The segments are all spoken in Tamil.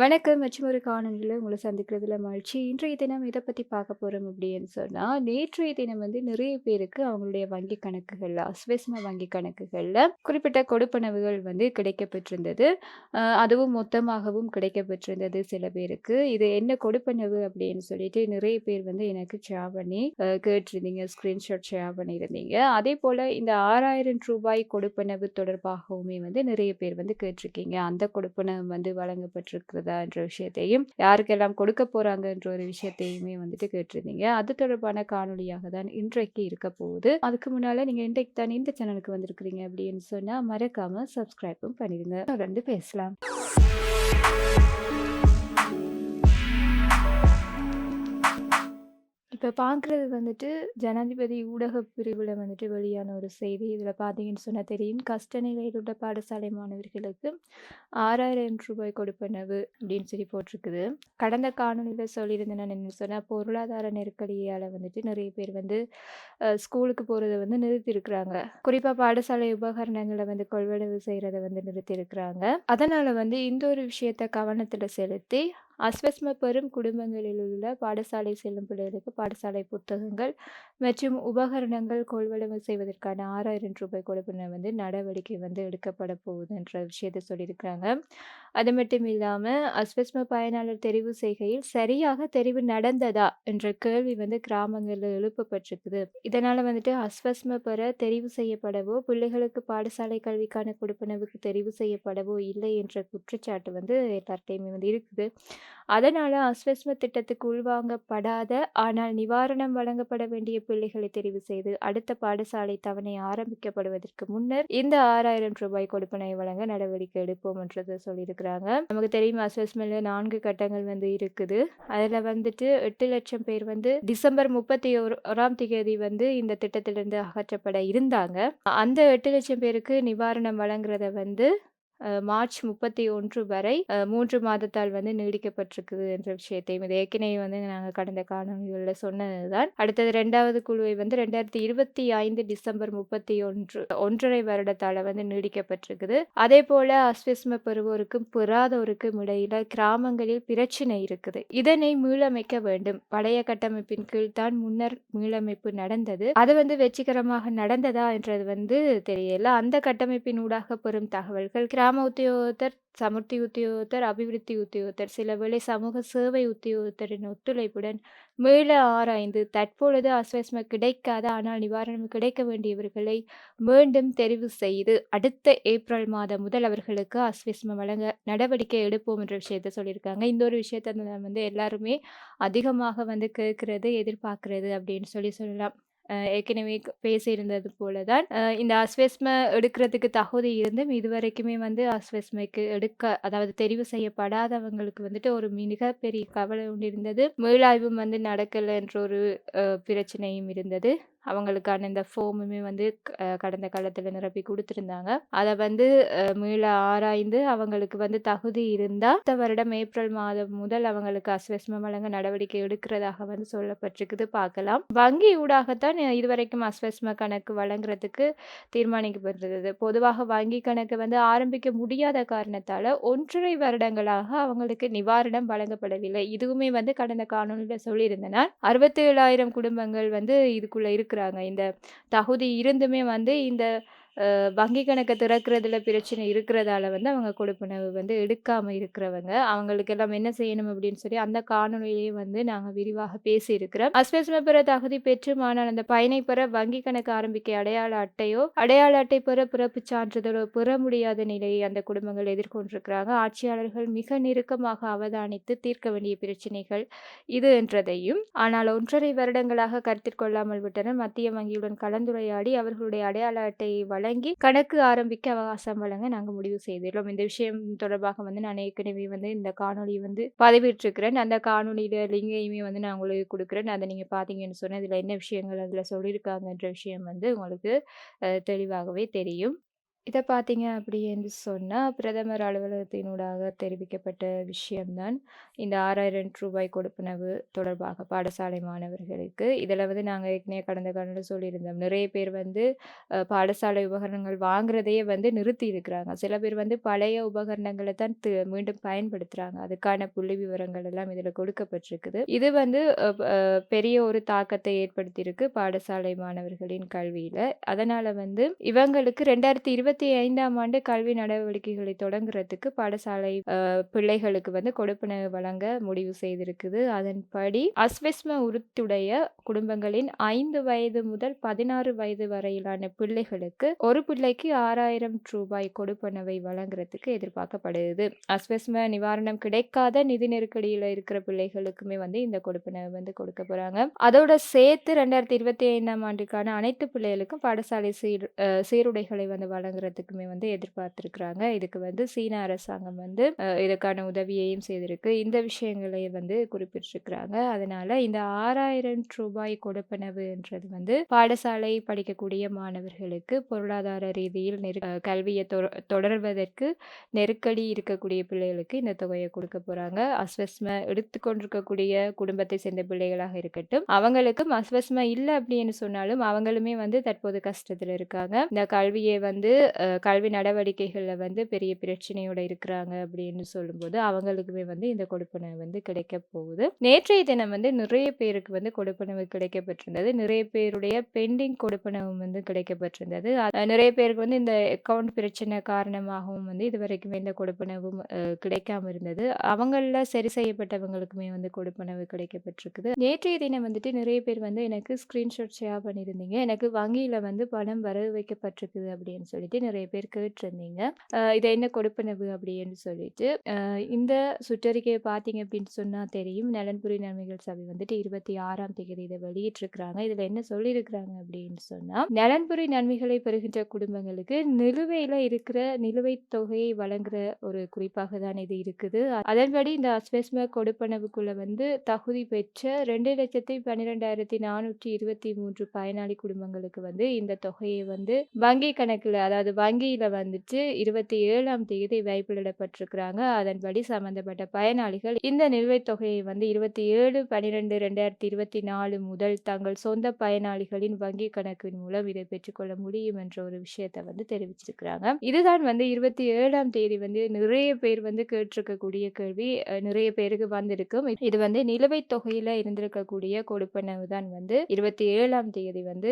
வணக்கம். மற்றும் ஒரு காணொலியில் உங்களை சந்திக்கிறதுல மகிழ்ச்சி. இன்றைய தினம் இதை பற்றி பார்க்க போகிறோம் அப்படின்னு சொன்னால் நேற்றைய தினம் வந்து நிறைய பேருக்கு அவங்களுடைய வங்கி கணக்குகளில் அஸ்வசம வங்கி கணக்குகளில் குறிப்பிட்ட கொடுப்பனவுகள் வந்து கிடைக்கப்பெற்றிருந்தது. அதுவும் மொத்தமாகவும் கிடைக்கப்பெற்றிருந்தது சில பேருக்கு. இது என்ன கொடுப்பனவு அப்படின்னு சொல்லிட்டு நிறைய பேர் வந்து எனக்கு ஷேர் பண்ணி கேட்டிருந்தீங்க ஸ்க்ரீன்ஷாட் ஷேர் பண்ணியிருந்தீங்க. அதே போல் இந்த ஆறாயிரம் ரூபாய் கொடுப்பனவு தொடர்பாகவுமே வந்து நிறைய பேர் வந்து கேட்டிருக்கீங்க. அந்த கொடுப்பனவு வந்து வழங்கப்பட்டிருக்கிறது என்ற விஷயத்தையும் யாருக்கெல்லாம் கொடுக்க போகிறாங்கன்ற ஒரு விஷயத்தையுமே வந்துட்டு கேட்டிருந்தீங்க. அது தொடர்பான காணொளியாக தான் இன்றைக்கு இருக்க போகுது. அதுக்கு முன்னால் நீங்கள் இன்றைக்கு தான் இந்த சேனலுக்கு வந்திருக்கிறீங்க அப்படின்னு சொன்னால் மறக்காம சப்ஸ்கிரைபும் பண்ணிடுங்க. தொடர்ந்து பேசலாம். இப்போ பார்க்குறது வந்துட்டு ஜனாதிபதி ஊடகப் பிரிவில் வந்துட்டு வெளியான ஒரு செய்தி. இதில் பார்த்தீங்கன்னு சொன்னால் தெரியும். கஷ்ட நிலையில் உள்ள பாடசாலை மாணவர்களுக்கு ஆறாயிரம் ரூபாய் கொடுப்பனவு அப்படின்னு சொல்லி போட்டிருக்குது. கடந்த காணொலியில் சொல்லியிருந்தேன். நான் என்ன சொன்னால் பொருளாதார நெருக்கடியால் வந்துட்டு நிறைய பேர் வந்து ஸ்கூலுக்கு போகிறத வந்து நிறுத்தியிருக்கிறாங்க. குறிப்பாக பாடசாலை உபகரணங்களை வந்து கொள்வனவு செய்கிறத வந்து நிறுத்தியிருக்கிறாங்க. அதனால் வந்து இந்த ஒரு விஷயத்தை கவனத்தில் செலுத்தி அஸ்வஸ்ம பெறும் குடும்பங்களில் உள்ள பாடசாலை செல்லும் பிள்ளைகளுக்கு பாடசாலை புத்தகங்கள் மற்றும் உபகரணங்கள் கொள்வனவு செய்வதற்கான ஆறாயிரம் ரூபாய் கொடுப்பன வந்து நடவடிக்கை வந்து எடுக்கப்பட போகுதுன்ற விஷயத்தை சொல்லியிருக்கிறாங்க. அது மட்டும் இல்லாமல் அஸ்வஸ்ம பயனாளர் தெரிவு செய்கையில் சரியாக தெரிவு நடந்ததா என்ற கேள்வி வந்து கிராமங்களில் எழுப்பப்பட்டிருக்குது. இதனால் வந்துட்டு அஸ்வஸ்ம பெற தெரிவு செய்யப்படவோ பிள்ளைகளுக்கு பாடசாலை கல்விக்கான கொடுப்பனவுக்கு தெரிவு செய்யப்படவோ இல்லை என்ற குற்றச்சாட்டு வந்து எல்லார்ட்டையுமே வந்து இருக்குது. அதனால் அஸ்வஸ்ம திட்டத்துக்கு உள்வாங்கப்படாத ஆனால் நிவாரணம் வழங்கப்பட வேண்டிய பிள்ளைகளை தெரிவு செய்து அடுத்த பாடசாலை தவணை ஆரம்பிக்கப்படுவதற்கு முன்னர் இந்த ஆறாயிரம் ரூபாய் கொடுப்பனை வழங்க நடவடிக்கை எடுப்போம் என்றதை சொல்லியிருக்கிறாங்க. நமக்கு தெரியும் அஸ்வஸ்மில் நான்கு கட்டங்கள் வந்து இருக்குது. அதில் வந்துட்டு எட்டு லட்சம் பேர் வந்து டிசம்பர் முப்பத்தி ஒரு ஓராம் தேதி வந்து இந்த திட்டத்திலிருந்து அகற்றப்பட இருந்தாங்க. அந்த எட்டு லட்சம் பேருக்கு நிவாரணம் வழங்குறத வந்து மார்ச் முப்பத்தி ஒன்று வரை மூன்று மாதத்தால் வந்து நீடிக்கப்பட்டிருக்குது என்ற விஷயத்தையும் இது ஏற்கனவே வந்து நாங்கள் கடந்த காணொலிகளில் சொன்னதுதான். அடுத்தது ரெண்டாவது குழுவை வந்து ரெண்டாயிரத்தி இருபத்தி ஐந்து டிசம்பர் முப்பத்தி ஒன்று ஒன்றரை வருடத்தால் வந்து நீடிக்கப்பட்டிருக்குது. அதே போல அஸ்விஸ்ம பெறுவோருக்கும் பெறாதோருக்கும் இடையில கிராமங்களில் பிரச்சனை இருக்குது. இதனை மீளமைக்க வேண்டும். பழைய கட்டமைப்பின் கீழ் தான் முன்னர் மீளமைப்பு நடந்தது. அது வந்து வெற்றிகரமாக நடந்ததா என்றது வந்து தெரியல. அந்த கட்டமைப்பின் ஊடாக பெறும் தகவல்கள் கிராம உத்தியோகத்தர் சமுர்த்தி உத்தியோகத்தர் அபிவிருத்தி உத்தியோகத்தர் சில வேளை சமூக சேவை உத்தியோகத்தரின் ஒத்துழைப்புடன் மீள ஆராய்ந்து தற்பொழுது அஸ்வஸ்ம கிடைக்காத ஆனால் நிவாரணம் கிடைக்க வேண்டியவர்களை மீண்டும் தெரிவு செய்து அடுத்த ஏப்ரல் மாதம் முதல் அவர்களுக்கு அஸ்வஸ்ம வழங்க நடவடிக்கை எடுப்போம் என்ற விஷயத்த சொல்லியிருக்காங்க. இந்த ஒரு விஷயத்த வந்து எல்லாருமே அதிகமாக வந்து கேட்கறது எதிர்பார்க்கறது அப்படின்னு சொல்லி சொல்லலாம். ஏற்கனவே பேசியிருந்தது போல தான் இந்த அஸ்வெஸ்ம எடுக்கிறதுக்கு தகுதி இருந்தும் இதுவரைக்குமே வந்து அஸ்வஸ்மைக்கு எடுக்க அதாவது தெரிவு செய்யப்படாதவங்களுக்கு வந்துட்டு ஒரு மிகப்பெரிய கவலை ஒன்று இருந்தது. மீளாய்வும் வந்து நடக்கலை என்ற ஒரு பிரச்சனையும் இருந்தது. அவங்களுக்கான இந்த ஃபோமுமே வந்து க- கடந்த காலத்தில் நிரப்பி கொடுத்துருந்தாங்க. அதை வந்து மீள ஆராய்ந்து அவங்களுக்கு வந்து தகுதி இருந்தால் அடுத்த வருடம் ஏப்ரல் மாதம் முதல் அவங்களுக்கு அஸ்வஸ்மம் வழங்க நடவடிக்கை எடுக்கிறதாக வந்து சொல்லப்பட்டிருக்குது. பார்க்கலாம். வங்கி ஊடாகத்தான் இதுவரைக்கும் அஸ்வஸ்ம கணக்கு வழங்குறதுக்கு தீர்மானிக்கப்பட்டிருந்தது. பொதுவாக வங்கி கணக்கு வந்து ஆரம்பிக்க முடியாத காரணத்தால் ஒன்றரை வருடங்களாக அவங்களுக்கு நிவாரணம் வழங்கப்படவில்லை. இதுவுமே வந்து கடந்த காணொலியில் சொல்லியிருந்தனால் அறுபத்தி ஏழாயிரம் குடும்பங்கள் வந்து இதுக்குள்ளே இருக்கிறாங்க. இந்த தகுதி இருந்துமே வந்து இந்த வங்கி கணக்கை திறக்கிறதுல பிரச்சனை இருக்கிறதால வந்து அவங்க கொடுப்பனவு வந்து எடுக்காமல் இருக்கிறவங்க. அவங்களுக்கு எல்லாம் என்ன செய்யணும் அப்படின்னு சொல்லி அந்த காணொலியிலேயே வந்து நாங்கள் விரிவாக பேசியிருக்கிறோம். அஸ்வசம பெற தகுதி பெற்று ஆனால் அந்த பயனை பெற வங்கி கணக்கு ஆரம்பிக்க அடையாள அட்டையோ அடையாள அட்டை பெற பிறப்புச் சான்றிதழோ பெற முடியாத நிலையை அந்த குடும்பங்கள் எதிர்கொண்டிருக்கிறாங்க. ஆட்சியாளர்கள் மிக நெருக்கமாக அவதானித்து தீர்க்க வேண்டிய பிரச்சனைகள் இது என்றதையும் ஆனால் ஒன்றரை வருடங்களாக கருத்தில் கொள்ளாமல் விட்டனர். மத்திய வங்கியுடன் கலந்துரையாடி அவர்களுடைய அடையாள அட்டையை வழங்கி கணக்கு ஆரம்பிக்க அவகாசம் வழங்க நாங்கள் முடிவு செய்துள்ளோம். இந்த விஷயம் தொடர்பாக வந்து நான் ஏற்கனவே வந்து இந்த காணொலி வந்து பதிவிட்டிருக்கிறேன். அந்த காணொலியில லிங்கையுமே வந்து நான் உங்களுக்கு கொடுக்குறேன். அதை நீங்கள் பார்த்தீங்கன்னு சொன்னால் இதில் என்ன விஷயங்கள் அதில் சொல்லியிருக்காங்கன்ற விஷயம் வந்து உங்களுக்கு தெளிவாகவே தெரியும். இத பார்த்தீங்க அப்படின்னு சொன்னா, பிரதமர் அலுவலகத்தினூடாக தெரிவிக்கப்பட்ட விஷயம் தான். இந்த ரூ. 6,000 கொடுப்பனவு தொடர்பாக பாடசாலை மாணவர்களுக்கு. இதில வந்து நாங்க ஏற்கனவே கடந்த காலம்ல சொல்லியிருந்தோம். நிறைய பேர் வந்து அ பாடசாலை உபகரணங்கள் வாங்குறதையே வந்து நிறுத்தி இருக்கிறாங்க. சில பேர் வந்து பழைய உபகரணங்கள தான் தி மீண்டும் பயன்படுத்துறாங்க. அதுக்கான புள்ளி விவரங்கள் எல்லாம் இதில கொடுக்கப்பட்டிருக்குது. இது வந்து அ ப பெரிய ஒரு தாக்கத்தை ஏற்படுத்தியிருக்கு பாடசாலை மாணவர்களின் கல்வியில. அதனால வந்து இவங்களுக்கு 2025ஆம் ஆண்டு கல்வி நடவடிக்கைகளை தொடங்குறதுக்கு பாடசாலை பிள்ளைகளுக்கு வந்து கொடுப்பனவு வழங்க முடிவு செய்திருக்குது. அதன்படி அஸ்வெஸ்ம உருத்துடைய குடும்பங்களின் ஐந்து வயது முதல் 16 வயது வரையிலான பிள்ளைகளுக்கு ஒரு பிள்ளைக்கு ஆறாயிரம் ரூபாய் கொடுப்பனவை வழங்குறதுக்கு எதிர்பார்க்கப்படுது. அஸ்வெஸ்ம நிவாரணம் கிடைக்காத நிதி நெருக்கடியில் இருக்கிற பிள்ளைகளுக்குமே வந்து இந்த கொடுப்பனவு வந்து கொடுக்க போறாங்க. அதோட சேர்த்து 2025ஆம் ஆண்டுக்கான அனைத்து பிள்ளைகளுக்கும் பாடசாலை சீர் சீருடைகளை வந்து வழங்குறதுக்குமே வந்து எதிர்பார்த்துருக்குறாங்க இதுக்கு வந்து சீன அரசாங்கம் வந்து இதற்கான இதுக்கான உதவியையும் செய்திருக்கு. இந்த விஷயங்களை வந்து குறிப்பிட்டிருக்கிறாங்க. அதனால இந்த ஆறாயிரம் ரூபாய் கொடுப்பனவுன்றது வந்து பாடசாலை படிக்கக்கூடிய மாணவர்களுக்கு பொருளாதார ரீதியில் நெரு கல்வியை தொ தொடர்வதற்கு நெருக்கடி இருக்கக்கூடிய பிள்ளைகளுக்கு இந்த தொகையை குடுக்க போறாங்க. அஸ்வெஸ்ம எடுத்துக்கொண்டிருக்கக்கூடிய குடும்பத்தை சேர்ந்த பிள்ளைகளாக இருக்கட்டும், அவங்களுக்கும் அஸ்வஸ்ம இல்லை அப்படின்னு சொன்னாலும் அவங்களுமே வந்து தற்போது கஷ்டத்தில் இருக்காங்க. இந்த கல்வியை வந்து கல்வி நடவடிக்கைகளில் வந்து பெரிய பிரச்சனையோட இருக்கிறாங்க அப்படின்னு சொல்லும்போது, அவங்களுக்குமே வந்து இந்த கொடுப்பனவு வந்து கிடைக்கப் போகுது. நேற்றைய தினம் வந்து நிறைய பேருக்கு வந்து கொடுப்பனவு கிடைக்கப்பட்டிருந்தது நிறைய பேருடைய பெண்டிங் கொடுப்பனவும் வந்து கிடைக்கப்பட்டிருந்தது நிறைய பேருக்கு வந்து இந்த அக்கௌண்ட் பிரச்சனை காரணமாகவும் வந்து இதுவரைக்குமே இந்த கொடுப்பனவும் கிடைக்காம இருந்தது. அவங்களில் சரி செய்யப்பட்டவங்களுக்குமே வந்து கொடுப்பனவு கிடைக்கப்பட்டிருக்குது நேற்றைய தினம் வந்துட்டு நிறைய பேர் வந்து எனக்கு ஸ்கிரீன்ஷாட் ஷேர் பண்ணியிருந்தீங்க. எனக்கு வங்கியில் வந்து பணம் வர வைக்கப்பட்டிருக்குது அப்படின்னு சொல்லிட்டு நிறைய பேர் கேட்டிருந்தீங்க. இது என்ன கொடுப்பனவு அப்படின்னு சொல்லிட்டு. இந்த சுற்றறிக்கையை பார்த்தீங்க அப்படின்னு சொன்னால் தெரியும். நலன்புரி நன்மைகள் சபை வந்துட்டு 26ஆம் தேதி இதை வெளியிட்டிருக்கிறாங்க. இதில் என்ன சொல்லியிருக்கிறாங்க அப்படின்னு சொன்னால் நலன்புரி நன்மைகளை பெறுகின்ற குடும்பங்களுக்கு நிலுவையில் இருக்கிற நிலுவைத் தொகையை வழங்குற ஒரு குறிப்பாக தான் இது இருக்குது. அதன்படி இந்த அஸ்வெஸ்ம கொடுப்பனவுக்குள்ள வந்து தகுதி பெற்ற 2,12,423 பயனாளி குடும்பங்களுக்கு வந்து இந்த தொகையை வந்து வங்கி கணக்கில் அதாவது அது வங்கியில் வந்துட்டு 27ஆம் தேதி வைப்பிலிடப்பட்டிருக்கிறாங்க. அதன்படி சம்பந்தப்பட்ட பயனாளிகள் இந்த நிலுவைத் தொகையை வந்து 27/12/2024 முதல் தங்கள் சொந்த பயனாளிகளின் வங்கி கணக்கின் மூலம் இதை பெற்றுக்கொள்ள முடியும் என்ற ஒரு விஷயத்த வந்து தெரிவிச்சிருக்கிறாங்க. இதுதான் வந்து 27ஆம் தேதி வந்து நிறைய பேர் வந்து கேட்டிருக்கக்கூடிய கேள்வி. நிறைய பேருக்கு வந்திருக்கும். இது வந்து நிலுவைத் தொகையில இருந்திருக்கக்கூடிய கொடுப்பனவு தான் வந்து 27ஆம் தேதி வந்து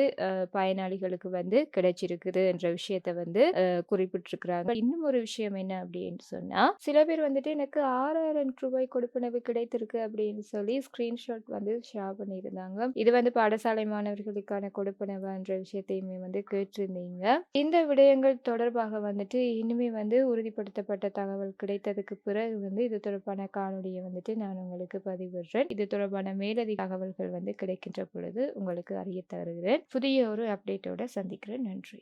பயனாளிகளுக்கு வந்து கிடைச்சிருக்குது என்ற விஷயத்தை வந்து குறிப்பிட்டிருக்கிறாங்க. இன்னும் ஒரு விஷயம் என்ன அப்படின்னு சொன்னால் சில பேர் வந்துட்டு எனக்கு ஆறாயிரம் ரூபாய் கொடுப்பனவு கிடைத்திருக்கு அப்படின்னு சொல்லி ஸ்கிரீன்ஷாட் வந்து ஷேர் பண்ணியிருந்தாங்க. இது வந்து பாடசாலை மாணவர்களுக்கான கொடுப்பனவுன்ற விஷயத்தையுமே வந்து கேட்டிருந்தீங்க. இந்த விடயங்கள் தொடர்பாக வந்துட்டு இனிமே வந்து உறுதிப்படுத்தப்பட்ட தகவல் கிடைத்ததுக்கு பிறகு வந்து இது தொடர்பான காணொலியை வந்துட்டு நான் உங்களுக்கு பதிவிடுறேன். இது தொடர்பான மேலதிக தகவல்கள் வந்து கிடைக்கின்ற பொழுது உங்களுக்கு அறிய தருகிறேன். புதிய ஒரு அப்டேட்டோட சந்திக்கிறேன். நன்றி.